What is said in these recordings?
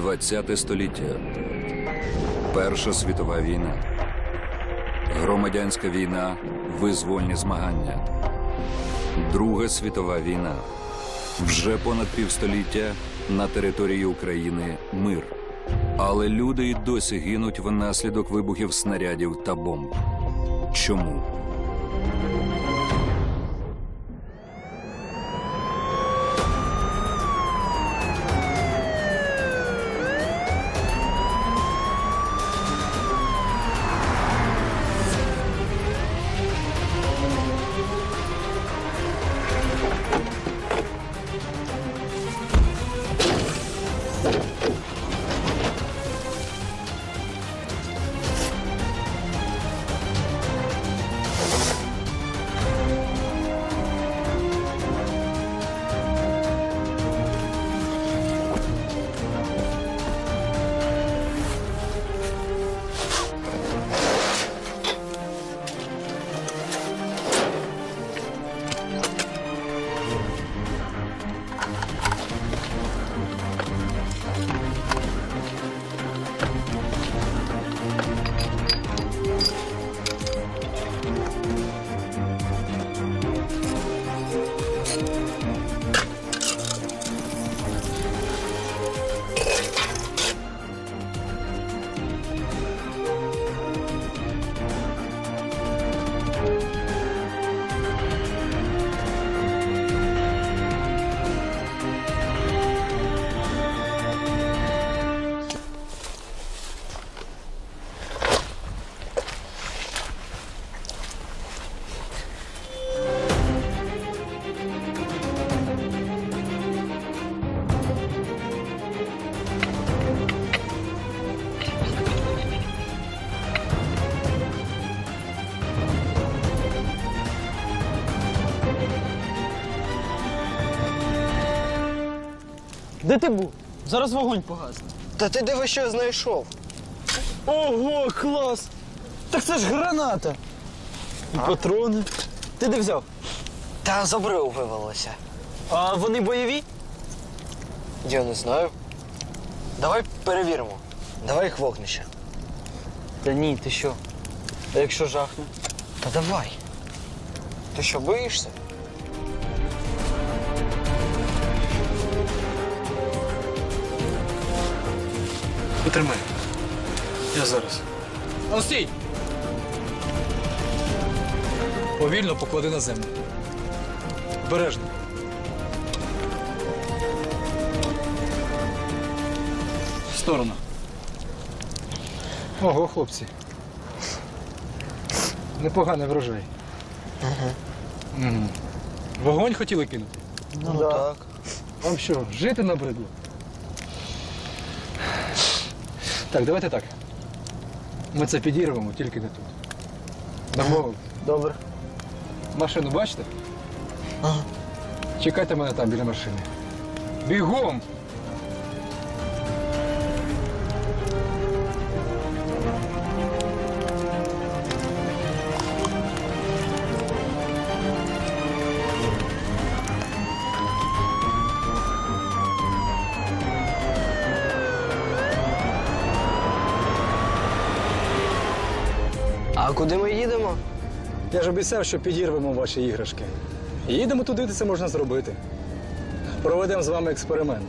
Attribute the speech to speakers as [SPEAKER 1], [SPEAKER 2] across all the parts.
[SPEAKER 1] ХХ століття. Перша світова війна. Громадянська війна, визвольні змагання. Друга світова війна. Вже понад півстоліття на території України мир. Але люди й досі гинуть внаслідок вибухів снарядів та бомб. Чому?
[SPEAKER 2] Де ти був? Зараз вогонь погасне.
[SPEAKER 3] Та ти диви, що знайшов.
[SPEAKER 2] Ого, клас! Так це ж граната. І патрони. Ти де взяв?
[SPEAKER 3] Та з обриву вивелося.
[SPEAKER 2] А вони бойові?
[SPEAKER 3] Я не знаю. Давай перевіримо. Давай їх вогнище.
[SPEAKER 2] Та ні, ти що? А якщо жахне?
[SPEAKER 3] Та давай. Ти що, боїшся?
[SPEAKER 4] Потримай. Я зараз. Ну, стій! Повільно поклади на землю. Бережно. В сторону. Ого, хлопці. Непоганий врожай. Мгм. Вогонь хотіли кинути?
[SPEAKER 3] Ну так.
[SPEAKER 4] Вам що, жити набридло? Так, давайте так. Ми це підірвемо, тільки не тут. Домовились.
[SPEAKER 3] Добре.
[SPEAKER 4] Машину бачите?
[SPEAKER 3] Ага.
[SPEAKER 4] Чекайте мене там біля машини. Бігом! Ж обіцяв, що підірвемо ваші іграшки. Їдемо туди, де це можна зробити. Проведемо з вами експеримент.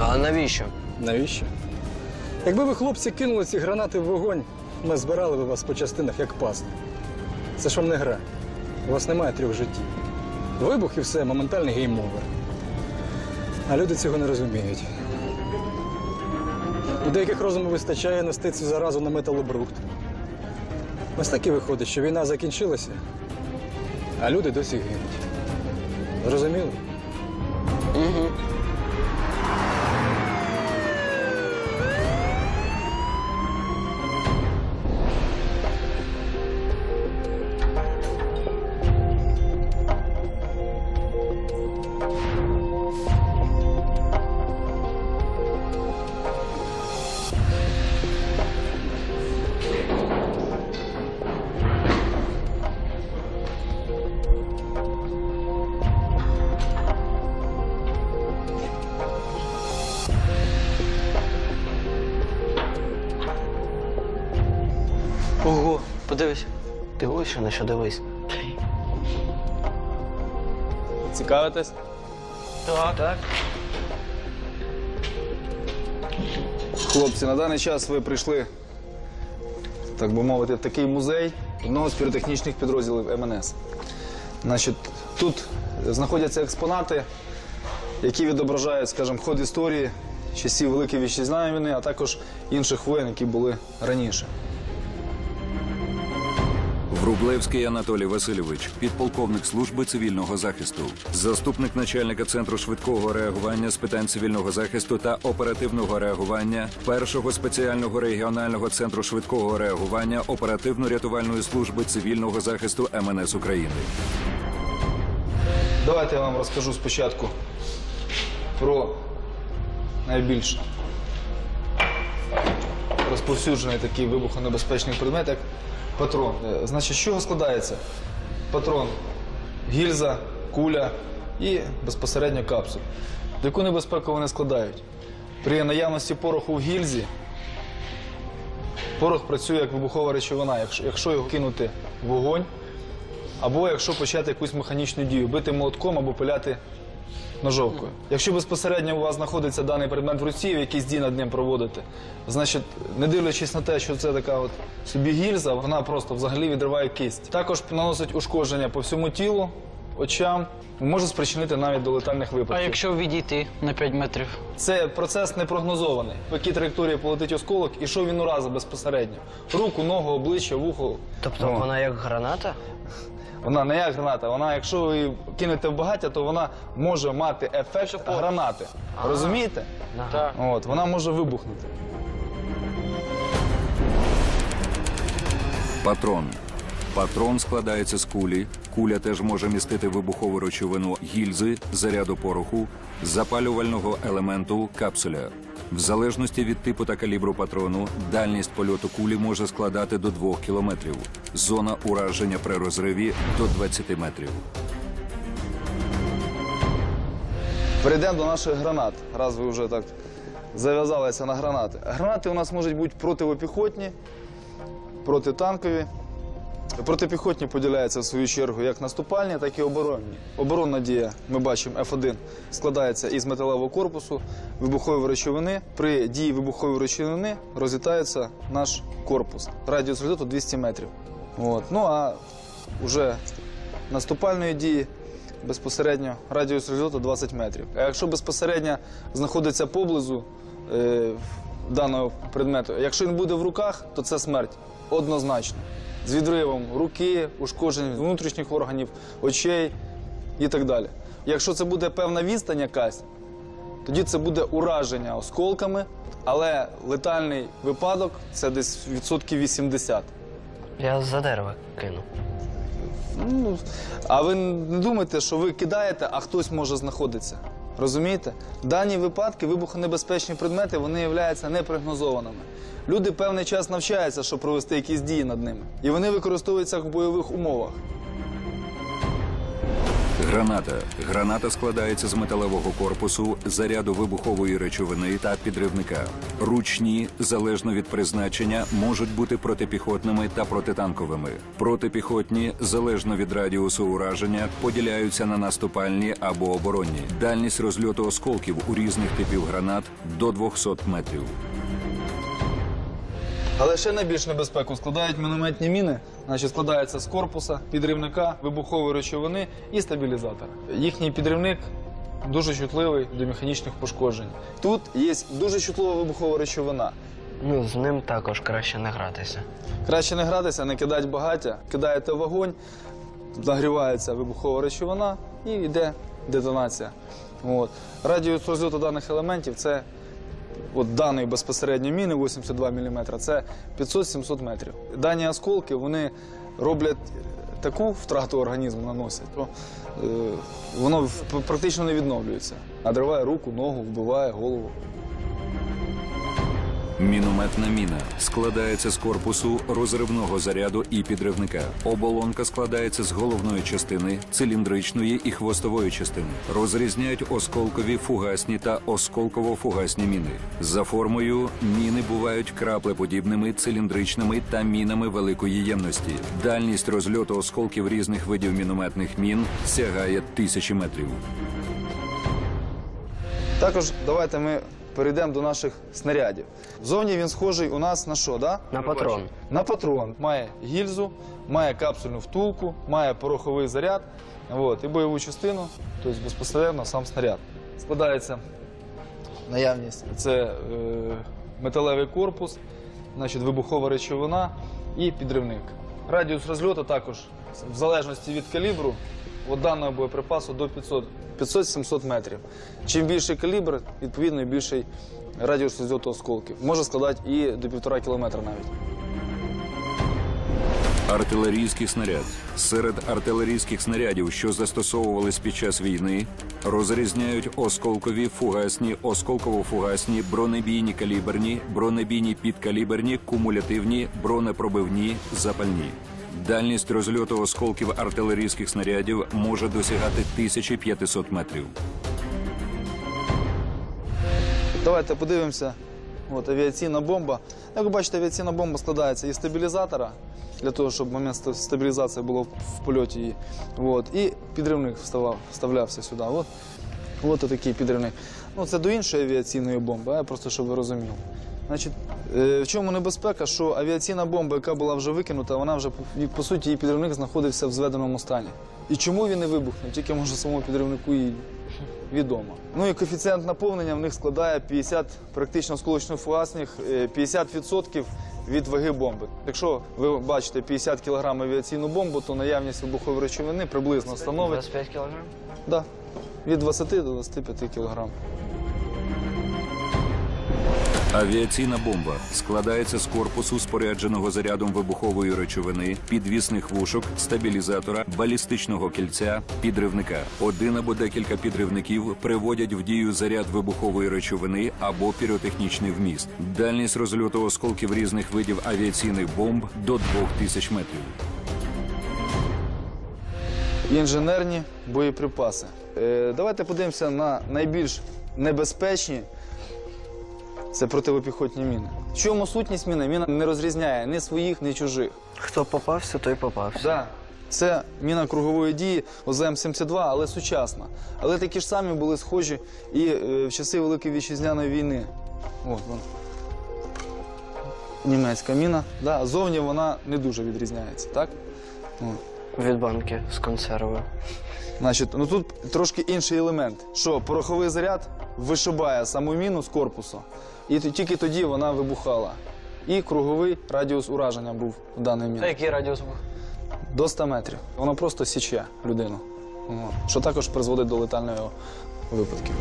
[SPEAKER 3] А навіщо?
[SPEAKER 4] Навіщо? Якби ви, хлопці, кинули ці гранати в вогонь, ми збирали би вас по частинах як паст. Це ж вам не гра. У вас немає трьох життів. Вибух і все, моментальний гейм-овер. А люди цього не розуміють. У деяких розуму вистачає нести цю заразу на металобрухт. Ось так і виходить, що війна закінчилася, а люди досі гинуть. Зрозуміло?
[SPEAKER 3] На що дивись.
[SPEAKER 2] Цікавитесь?
[SPEAKER 3] Так. Так.
[SPEAKER 2] Хлопці, на даний час ви прийшли, так би мовити, в такий музей одного з піротехнічних підрозділів МНС. Значить, тут знаходяться експонати, які відображають, скажімо, ход історії часів Великої Вітчизняної війни, а також інших воєн, які були раніше.
[SPEAKER 1] Врублевський Анатолій Васильович, підполковник служби цивільного захисту, заступник начальника центру швидкого реагування з питань цивільного захисту та оперативного реагування першого спеціального регіонального центру швидкого реагування оперативно-рятувальної служби цивільного захисту МНС України.
[SPEAKER 2] Давайте я вам розкажу спочатку про найбільш розповсюджений такий вибухонебезпечний предмет, як патрон. Е, Значить, з чого складається? Патрон, гільза, куля і безпосередньо капсуль. Яку небезпеку вони складають? При наявності пороху в гільзі порох працює як вибухова речовина. Якщо, якщо його кинути в вогонь, або якщо почати якусь механічну дію, бити молотком або пиляти ножовкою. Якщо безпосередньо у вас знаходиться даний предмет в руці, і якісь дії над ним проводите, значить, не дивлячись на те, що це така от собі гільза, вона просто взагалі відриває кисть. Також наносить ушкодження по всьому тілу, очам, може спричинити навіть до летальних випадків.
[SPEAKER 3] А якщо відійти на 5 метрів?
[SPEAKER 2] Це процес непрогнозований. В якій траєкторії полетить осколок і що він уразить безпосередньо. Руку, ногу, обличчя, вухо.
[SPEAKER 3] Тобто
[SPEAKER 2] О.
[SPEAKER 3] вона як граната?
[SPEAKER 2] Вона не як граната, вона, якщо ви її кинете в багаття, то вона може мати ефект гранати. Розумієте?
[SPEAKER 3] Так.
[SPEAKER 2] От, вона може вибухнути.
[SPEAKER 1] Патрон. Патрон складається з кулі. Куля теж може містити вибухову речовину гільзи, заряду пороху, запалювального елементу капсуля. В залежності від типу та калібру патрону, дальність польоту кулі може складати до 2 кілометрів. Зона ураження при розриві до 20 метрів.
[SPEAKER 2] Перейдемо до наших гранат. Раз ви вже так зав'язалися на гранати. Гранати у нас можуть бути противопіхотні, протитанкові. Протипіхотні поділяються в свою чергу як наступальні, так і оборонні. Оборонна дія, ми бачимо, F1 складається із металевого корпусу, вибухової речовини. При дії вибухової речовини розлітається наш корпус. Радіус розліту 200 метрів. От. Ну а вже наступальної дії безпосередньо радіус розльоту 20 метрів. А якщо безпосередньо знаходиться поблизу е, даного предмету, якщо він буде в руках, то це смерть однозначно. З відривом руки, ушкоджень внутрішніх органів, очей і так далі. Якщо це буде певна відстань якась, тоді це буде ураження осколками, але летальний випадок це десь відсотків 80.
[SPEAKER 3] Я за дерева кину.
[SPEAKER 2] Ну, а ви не думайте, що ви кидаєте, а хтось може знаходитися. Розумієте? Дані випадки, вибухонебезпечні предмети, вони являються непрогнозованими. Люди певний час навчаються, щоб провести якісь дії над ними. І вони використовуються в бойових умовах.
[SPEAKER 1] Граната. Граната складається з металевого корпусу, заряду вибухової речовини та підривника. Ручні, залежно від призначення, можуть бути протипіхотними та протитанковими. Протипіхотні, залежно від радіусу ураження, поділяються на наступальні або оборонні. Дальність розльоту осколків у різних типів гранат до 200 метрів.
[SPEAKER 2] Але ще найбільш небезпеку складають мінометні міни, значить складаються з корпуса, підривника, вибухової речовини і стабілізатора. Їхній підривник дуже чутливий до механічних пошкоджень. Тут є дуже чутлива вибухова речовина.
[SPEAKER 3] Ну, з ним також краще не гратися.
[SPEAKER 2] Краще не гратися, не кидати багаття, кидаєте вогонь, нагрівається вибухова речовина і йде детонація. От. Радіус розльоту даних елементів це от даної безпосередньо міни 82 мм, це 500-700 метрів. Дані осколки вони роблять таку втрату організму наносять, що е, воно практично не відновлюється. Надриває руку, ногу, вбиває голову.
[SPEAKER 1] Мінометна міна складається з корпусу розривного заряду і підривника. Оболонка складається з головної частини, циліндричної і хвостової частини. Розрізняють осколкові фугасні та осколково-фугасні міни. За формою міни бувають краплеподібними, циліндричними та мінами великої ємності. Дальність розльоту осколків різних видів мінометних мін сягає тисячі метрів.
[SPEAKER 2] Також давайте ми перейдемо до наших снарядів. Зовні він схожий у нас на що, да?
[SPEAKER 3] На патрон.
[SPEAKER 2] На патрон. Має гільзу, має капсульну втулку, має пороховий заряд от, і бойову частину, тобто безпосередньо сам снаряд. Складається наявність. Це е, металевий корпус, значить, вибухова речовина і підривник. Радіус розльоту також, в залежності від калібру, от даного боєприпасу до 500 500-700 метрів. Чим більший калібр, відповідно, більший радіус розльоту осколків. Може складати і до півтора кілометра навіть.
[SPEAKER 1] Артилерійський снаряд серед артилерійських снарядів, що застосовувались під час війни, розрізняють осколкові, фугасні, осколково-фугасні, бронебійні каліберні, бронебійні підкаліберні, кумулятивні, бронепробивні, запальні. Дальність розльоту осколків артилерійських снарядів може досягати 1500 метрів.
[SPEAKER 2] Давайте подивимося. От авіаційна бомба. Як ви бачите, авіаційна бомба складається із стабілізатора, для того, щоб момент стабілізації було в польоті її. От. І підривник вставав, вставлявся сюди. От, от такий підривник. Ну, це до іншої авіаційної бомби, а просто щоб ви розуміли. Значить, е, в чому небезпека, що авіаційна бомба, яка була вже викинута, вона вже по- суті її підривник знаходився в зведеному стані. І чому він не вибухнув? Тільки може самому підривнику і відомо. Ну і коефіцієнт наповнення в них складає 50 практично сколочно-фугасних, е, 50% від ваги бомби. Якщо ви бачите 50 кг авіаційну бомбу, то наявність вибухової речовини приблизно становить
[SPEAKER 3] 25 кілограм?
[SPEAKER 2] да, від 20 до 25 кг.
[SPEAKER 1] Авіаційна бомба складається з корпусу, спорядженого зарядом вибухової речовини, підвісних вушок, стабілізатора, балістичного кільця, підривника. Один або декілька підривників приводять в дію заряд вибухової речовини або піротехнічний вміст. Дальність розльоту осколків різних видів авіаційних бомб до 2000 метрів.
[SPEAKER 2] Інженерні боєприпаси. Е, давайте подивимося на найбільш небезпечні. Це противопіхотні міни. В чому сутність міни? Міна не розрізняє ні своїх, ні чужих.
[SPEAKER 3] Хто попався, той попався.
[SPEAKER 2] Да. Це міна кругової дії ОЗМ-72, але сучасна. Але такі ж самі були схожі і е, в часи Великої вітчизняної війни. От вона. Німецька міна. Да, зовні вона не дуже відрізняється, так? От.
[SPEAKER 3] Від банки з консервою.
[SPEAKER 2] Значить, ну тут трошки інший елемент, що пороховий заряд вишибає саму міну з корпусу, і тільки тоді вона вибухала. І круговий радіус ураження був у даної А
[SPEAKER 3] який радіус був?
[SPEAKER 2] До 100 метрів. Воно просто січе людину. Що також призводить до летального випадків.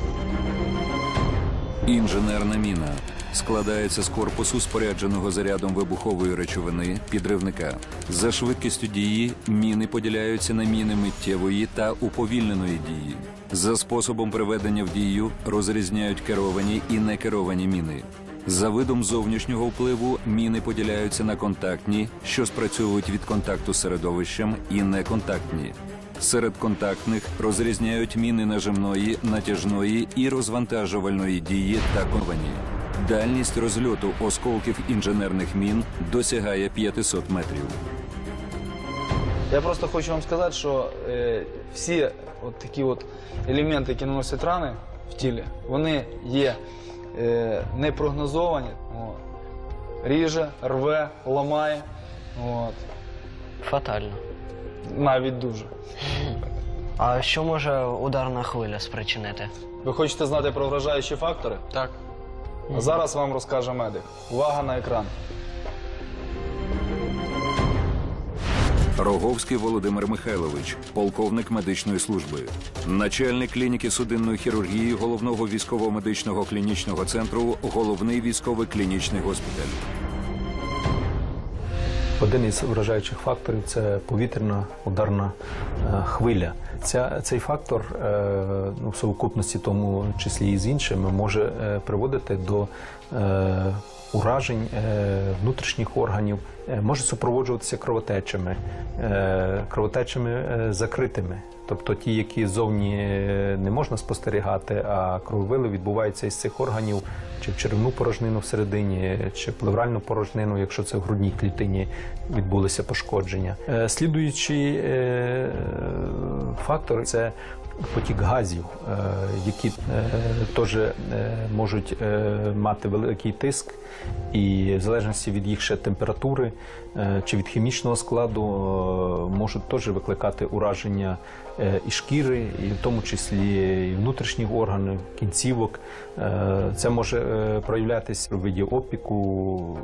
[SPEAKER 1] Інженерна міна складається з корпусу, спорядженого зарядом вибухової речовини, підривника. За швидкістю дії міни поділяються на міни миттєвої та уповільненої дії. За способом приведення в дію розрізняють керовані і некеровані міни. За видом зовнішнього впливу міни поділяються на контактні, що спрацьовують від контакту з середовищем, і неконтактні. Серед контактних розрізняють міни нажимної, натяжної і розвантажувальної дії та ковані. Дальність розльоту осколків інженерних мін досягає 500 метрів.
[SPEAKER 2] Я просто хочу вам сказати, що е, всі от такі от елементи, які наносять рани в тілі, вони є е, непрогнозовані. От. Ріже, рве, ламає. От.
[SPEAKER 3] Фатально.
[SPEAKER 2] Навіть дуже.
[SPEAKER 3] А що може ударна хвиля спричинити?
[SPEAKER 2] Ви хочете знати про вражаючі фактори?
[SPEAKER 3] Так.
[SPEAKER 2] А зараз вам розкаже медик. Увага на екран.
[SPEAKER 1] Роговський Володимир Михайлович, полковник медичної служби, начальник клініки судинної хірургії головного військово-медичного клінічного центру, головний військовий клінічний госпіталь.
[SPEAKER 5] Один із вражаючих факторів це повітряна ударна е, хвиля. Ця, цей фактор е, ну, в совокупності, тому числі і з іншими, може е, приводити до уражень е, внутрішніх органів, е, може супроводжуватися кровотечами, е, кровотечами е, закритими. Тобто ті, які ззовні е, не можна спостерігати, а крововили відбуваються із цих органів чи в черевну порожнину всередині, чи плевральну порожнину, якщо це в грудній клітині відбулися пошкодження. Е, Слідуючий е, фактор це потік газів, е, які е, теж е, можуть мати великий тиск, і в залежності від їх ще температури чи від хімічного складу е, можуть теж викликати ураження е, і шкіри, і в тому числі і внутрішніх органів, кінцівок. Е, Це може е, проявлятися у виді опіку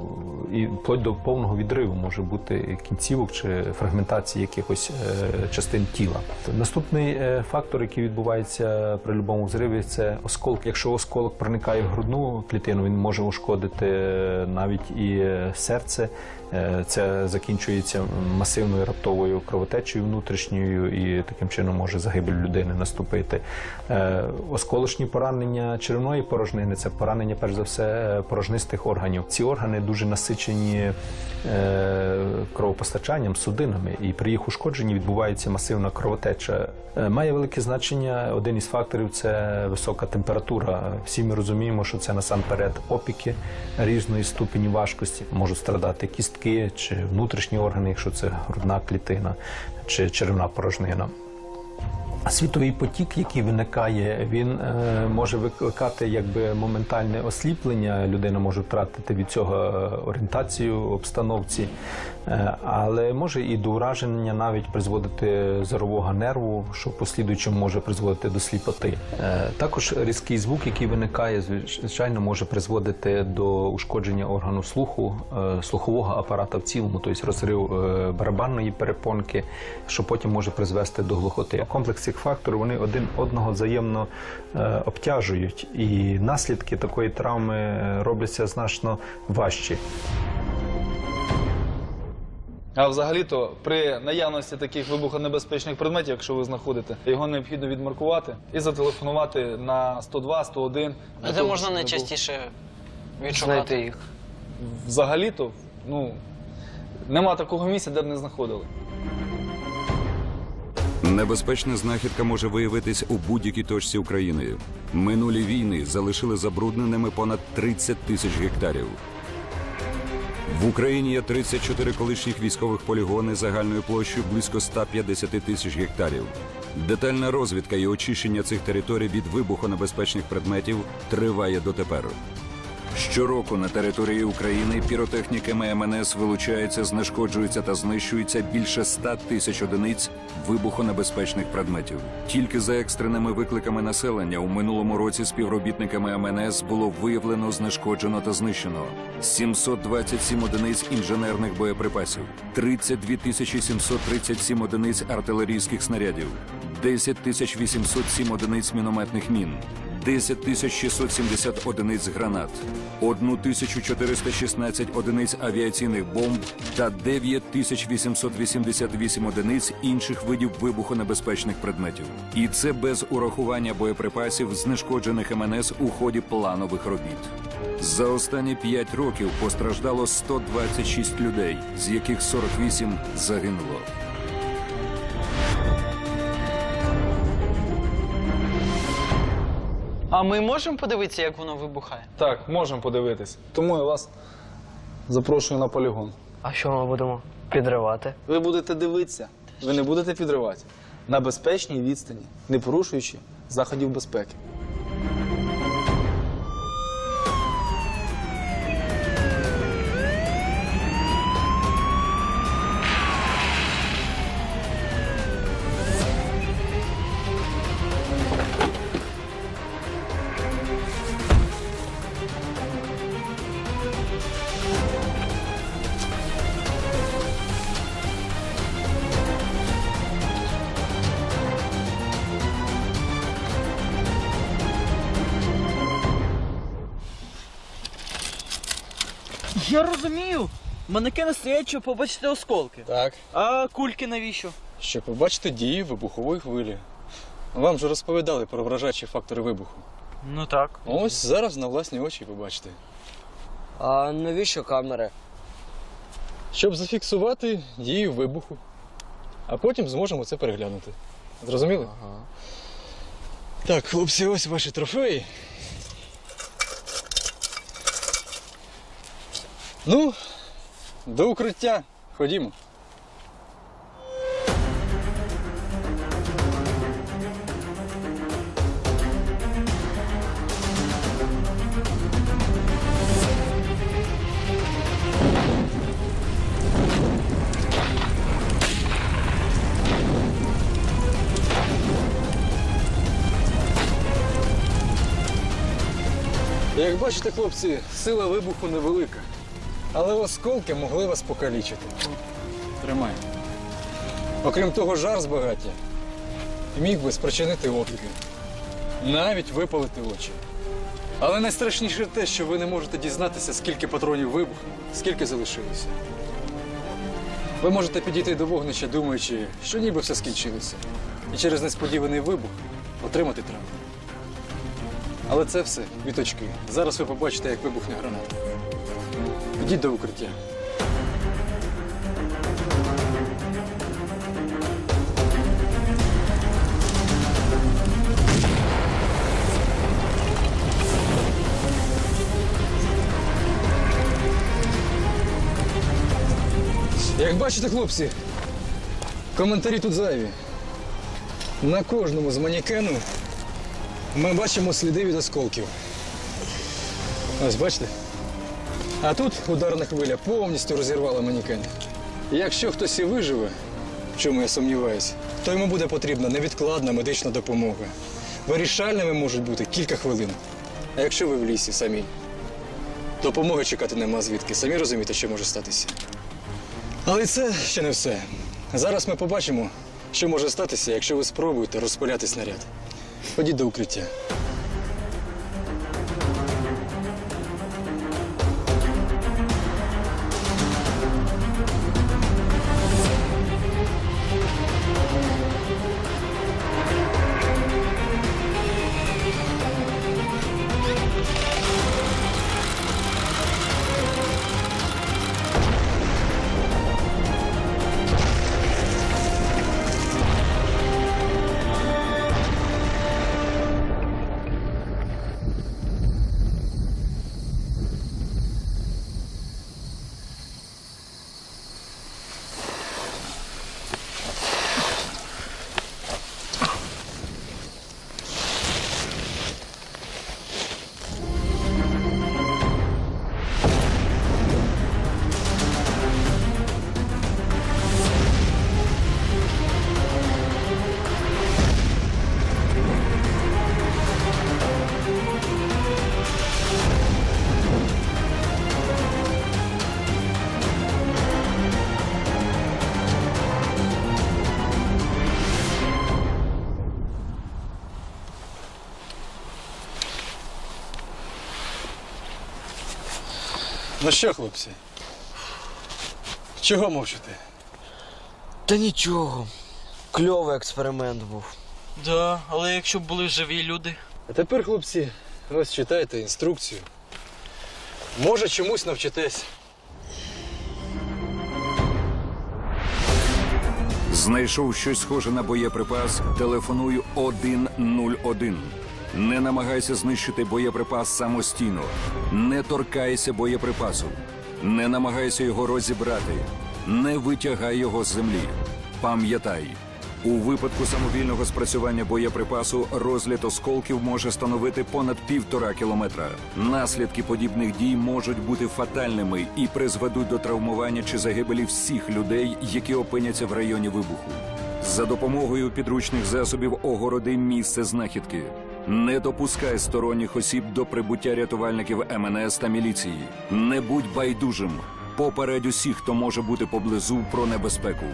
[SPEAKER 5] і вплоть до повного відриву може бути кінцівок чи фрагментації якихось е, частин тіла. Наступний е, фактор, який відбувається при будь-якому взриві, це осколок. Якщо осколок проникає в грудну клітину, він може ушкодити е, навіть і е, серце. Е, Це закінчується масивною раптовою кровотечею внутрішньою, і таким чином може загибель людини наступити. Е, Осколочні поранення черевної порожнини це поранення, перш за все, порожнистих органів. Ці органи дуже насичені е, кровопостачанням, судинами, і при їх ушкодженні відбувається масивна кровотеча. Е, Має велике значення. Один із факторів це висока температура. Всі ми розуміємо, що це насамперед опіки різної ступені важкості. Можуть страдати кістки чи внутрішні органи, якщо це грудна клітина чи черевна порожнина. Світовий потік, який виникає, він е, може викликати якби моментальне осліплення. Людина може втратити від цього е, орієнтацію обстановці, е, але може і до ураження навіть призводити зорового нерву, що в послідуючому може призводити до сліпоти. Також різкий звук, який виникає, звичайно, може призводити до ушкодження органу слуху, слухового апарата в цілому, тобто розрив барабанної перепонки, що потім може призвести до глухоти. Комплекс цих факторів вони один одного взаємно е, обтяжують, і наслідки такої травми е, робляться значно важчі.
[SPEAKER 2] А взагалі-то при наявності таких вибухонебезпечних предметів, якщо ви знаходите, його необхідно відмаркувати і зателефонувати на 102, 101.
[SPEAKER 3] А де можна найчастіше відшукати їх?
[SPEAKER 2] Взагалі-то, ну, нема такого місця, де б не знаходили.
[SPEAKER 1] Небезпечна знахідка може виявитись у будь-якій точці України. Минулі війни залишили забрудненими понад 30 тисяч гектарів. В Україні є 34 колишніх військових полігони загальною площею близько 150 тисяч гектарів. Детальна розвідка і очищення цих територій від вибухонебезпечних предметів триває дотепер. Щороку на території України піротехніками МНС вилучається, знешкоджується та знищується більше 100 тисяч одиниць вибухонебезпечних предметів. Тільки за екстреними викликами населення у минулому році співробітниками МНС було виявлено, знешкоджено та знищено 727 одиниць інженерних боєприпасів, 32 тисячі 737 одиниць артилерійських снарядів, 10 тисяч 807 одиниць мінометних мін. 10 тисяч 670 одиниць гранат, 1 тисячу 416 одиниць авіаційних бомб та 9 тисяч 888 одиниць інших видів вибухонебезпечних предметів. І це без урахування боєприпасів, знешкоджених МНС у ході планових робіт. За останні 5 років постраждало 126 людей, з яких 48 загинуло.
[SPEAKER 3] А ми можемо подивитися, як воно вибухає?
[SPEAKER 2] Так, можемо подивитись. Тому я вас запрошую на полігон.
[SPEAKER 6] А що ми будемо підривати?
[SPEAKER 2] Ви будете дивитися, ви не будете підривати на безпечній відстані, не порушуючи заходів безпеки.
[SPEAKER 7] Я розумію. Манекени стоять, щоб побачити осколки.
[SPEAKER 4] Так.
[SPEAKER 7] А кульки навіщо?
[SPEAKER 4] Щоб побачити дії вибухової хвилі. Вам же розповідали про вражаючі фактори вибуху.
[SPEAKER 7] Ну так.
[SPEAKER 4] Ось зараз на власні очі побачите.
[SPEAKER 6] А навіщо камери?
[SPEAKER 4] Щоб зафіксувати дії вибуху. А потім зможемо це переглянути. Зрозуміли?
[SPEAKER 6] Ага.
[SPEAKER 4] Так, хлопці, ось ваші трофеї. Ну, до укриття. Ходімо. Як бачите, хлопці, сила вибуху невелика. Але осколки могли вас покалічити. Тримай. Окрім того, жар з багаття міг би спричинити опіки. Навіть випалити очі. Але найстрашніше те, що ви не можете дізнатися, скільки патронів вибухнуло, скільки залишилося. Ви можете підійти до вогнища, думаючи, що ніби все скінчилося. І через несподіваний вибух отримати травму. Але це все віточки. Зараз ви побачите, як вибухне граната. Йдіть до укриття. Як бачите, хлопці, коментарі тут зайві. На кожному з манікену ми бачимо сліди від осколків. Ось бачите? А тут ударна хвиля повністю розірвала манікен. Якщо хтось і виживе, в чому я сумніваюся, то йому буде потрібна невідкладна медична допомога. Вирішальними можуть бути кілька хвилин. А якщо ви в лісі самі, допомоги чекати нема звідки. Самі розумієте, що може статися. Але це ще не все. Зараз ми побачимо, що може статися, якщо ви спробуєте розпиляти снаряд. Ходіть до укриття. Ну що, хлопці? Чого мовчите?
[SPEAKER 6] Та нічого. Кльовий експеримент був.
[SPEAKER 7] Да, але якщо б були живі люди.
[SPEAKER 4] А тепер, хлопці, ось читайте інструкцію. Може, чомусь навчитесь.
[SPEAKER 1] Знайшов щось схоже на боєприпас. Телефоную 101. Не намагайся знищити боєприпас самостійно. Не торкайся боєприпасу. Не намагайся його розібрати. Не витягай його з землі. Пам'ятай, у випадку самовільного спрацювання боєприпасу розліт осколків може становити понад півтора кілометра. Наслідки подібних дій можуть бути фатальними і призведуть до травмування чи загибелі всіх людей, які опиняться в районі вибуху. За допомогою підручних засобів огороди місце знахідки. Не допускай сторонніх осіб до прибуття рятувальників МНС та міліції. Не будь байдужим. Попередь усіх, хто може бути поблизу про небезпеку.